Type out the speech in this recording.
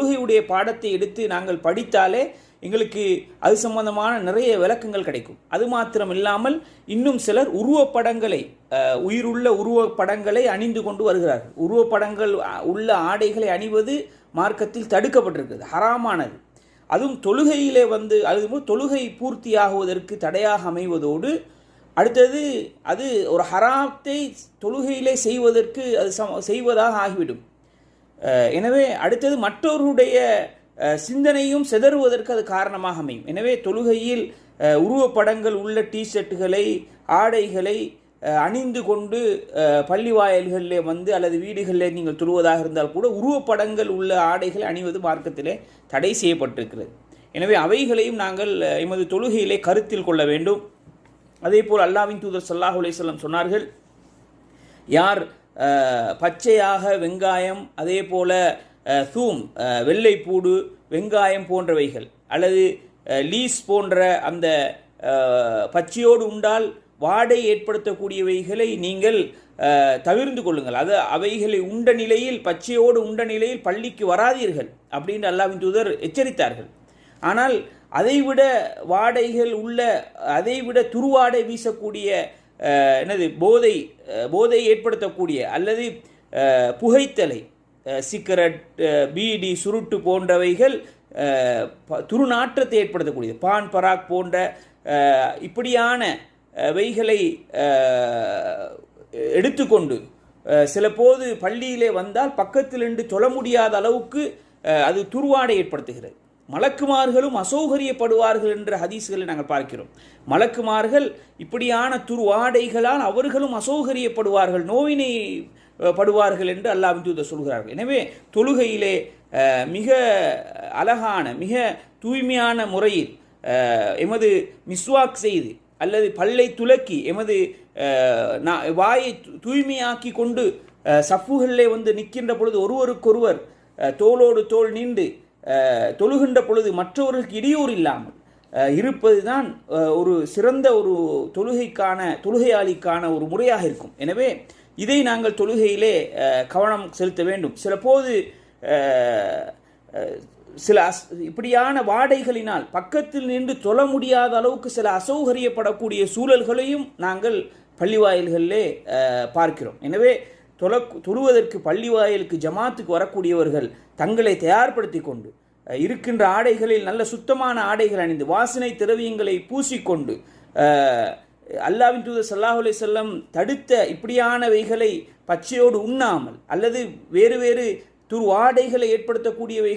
தொழுகையுடைய பாடத்தை எடுத்து நாங்கள் படித்தாலே எங்களுக்கு அது சம்பந்தமான நிறைய விளக்கங்கள் கிடைக்கும். அது மாத்திரம் இல்லாமல் இன்னும் சிலர் உருவப்படங்களை உயிருள்ள உருவப்படங்களை அணிந்து கொண்டு வருகிறார்கள். உருவப்படங்கள் உள்ள ஆடைகளை அணிவது மார்க்கத்தில் தடுக்கப்பட்டிருக்கிறது. ஹராமானது. அதுவும் தொழுகையிலே வந்து அது தொழுகை பூர்த்தியாகுவதற்கு தடையாக அமைவதோடு அடுத்தது அது ஒரு ஹராத்தை தொழுகையிலே செய்வதற்கு அது சம செய்வதாக ஆகிவிடும். எனவே அடுத்தது மற்றவருடைய சிந்தனையும் சிதறுவதற்கு அது காரணமாக அமையும். எனவே தொழுகையில் உருவப்படங்கள் உள்ள டிஷர்ட்டுகளை ஆடைகளை அணிந்து கொண்டு பள்ளி வாயல்களில் வந்து அல்லது வீடுகளில் நீங்கள் தொழுவதாக இருந்தால் கூட உருவப்படங்கள் உள்ள ஆடைகளை அணிவது மார்க்கத்திலே தடை செய்யப்பட்டிருக்கிறது. எனவே அவைகளையும் நாங்கள் எமது தொழுகையிலே கருத்தில் கொள்ள வேண்டும். அதே போல் அல்லாவின் தூதர் சல்லாஹ் அலைஹி சொன்னார்கள் யார் பச்சையாக வெங்காயம் அதே போல் தூம் வெள்ளைப்பூடு வெங்காயம் போன்றவைகள். அல்லது லீஸ் போன்ற அந்த பச்சையோடு உண்டால் வாடை ஏற்படுத்தக்கூடியவைகளை நீங்கள் தவிர்ந்து கொள்ளுங்கள். அது அவைகளை உண்ட நிலையில் பச்சையோடு உண்ட நிலையில் பள்ளிக்கு வராதீர்கள் அப்படின்னு அல்லாவின் தூதர் எச்சரித்தார்கள். ஆனால் அதைவிட வாடைகள் உள்ள அதைவிட துருவாடை வீசக்கூடிய என்னது போதை போதை ஏற்படுத்தக்கூடிய அல்லது புகைத்தலை சிகரெட் பீடி சுருட்டு போன்றவைகள் ப- துருநாற்றத்தை ஏற்படுத்தக்கூடியது. பான் பராக் போன்ற இப்படியான வைகளை எடுத்துக்கொண்டு சில போது பள்ளியிலே வந்தால் பக்கத்தில் தொழ முடியாத அளவுக்கு அது துருவாடை ஏற்படுத்துகிறது. மலக்குமார்களும் அசௌகரியப்படுவார்கள் என்ற ஹதீஸ்களை நாங்கள் பார்க்கிறோம். மலக்குமார்கள் இப்படியான துருவாடைகளால் அவர்களும் அசௌகரியப்படுவார்கள் நோயினை படுவார்கள் என்று அல்லாஹ் தூதர் சொல்கிறார்கள். எனவே தொழுகையிலே மிக அழகான மிக தூய்மையான முறையில் எமது மிஸ்வாக் செய்து அல்லது பல்லை துலக்கி எமது நா- வாயை தூய்மையாக்கி கொண்டு சஃப்புகளிலே வந்து நிற்கின்ற பொழுது ஒருவருக்கொருவர் தோளோடு தோள் நீண்டு தொழுகின்ற பொழுது மற்றவர்களுக்கு இடையூறு இல்லாமல் இருப்பதுதான் ஒரு சிறந்த ஒரு தொழுகைக்கான தொழுகையாளிக்கான ஒரு முறையாக இருக்கும். எனவே இதை நாங்கள் தொழுகையிலே கவனம் செலுத்த வேண்டும். சில போது சில அஸ் இப்படியான வாடைகளினால் பக்கத்தில் நின்று தொழ முடியாத அளவுக்கு சில அசௌகரியப்படக்கூடிய சூழல்களையும் நாங்கள் பள்ளிவாயில்களிலே பார்க்கிறோம். எனவே தொழ தொழுவதற்கு பள்ளிவாயிலுக்கு ஜமாத்துக்கு வரக்கூடியவர்கள் தங்களை தயார்படுத்தி கொண்டு இருக்கின்ற ஆடைகளில் நல்ல சுத்தமான ஆடைகள் அணிந்து வாசனை திரவியங்களை பூசிக்கொண்டு அல்லாவின் தூதர் ஸல்லல்லாஹு செல்லம் வஸல்லம் தடுத்த இப்படியானவைகளை பச்சையோடு உண்ணாமல் அல்லது வேறு வேறு துரு ஆடைகளை ஏற்படுத்தக்கூடியவைகளை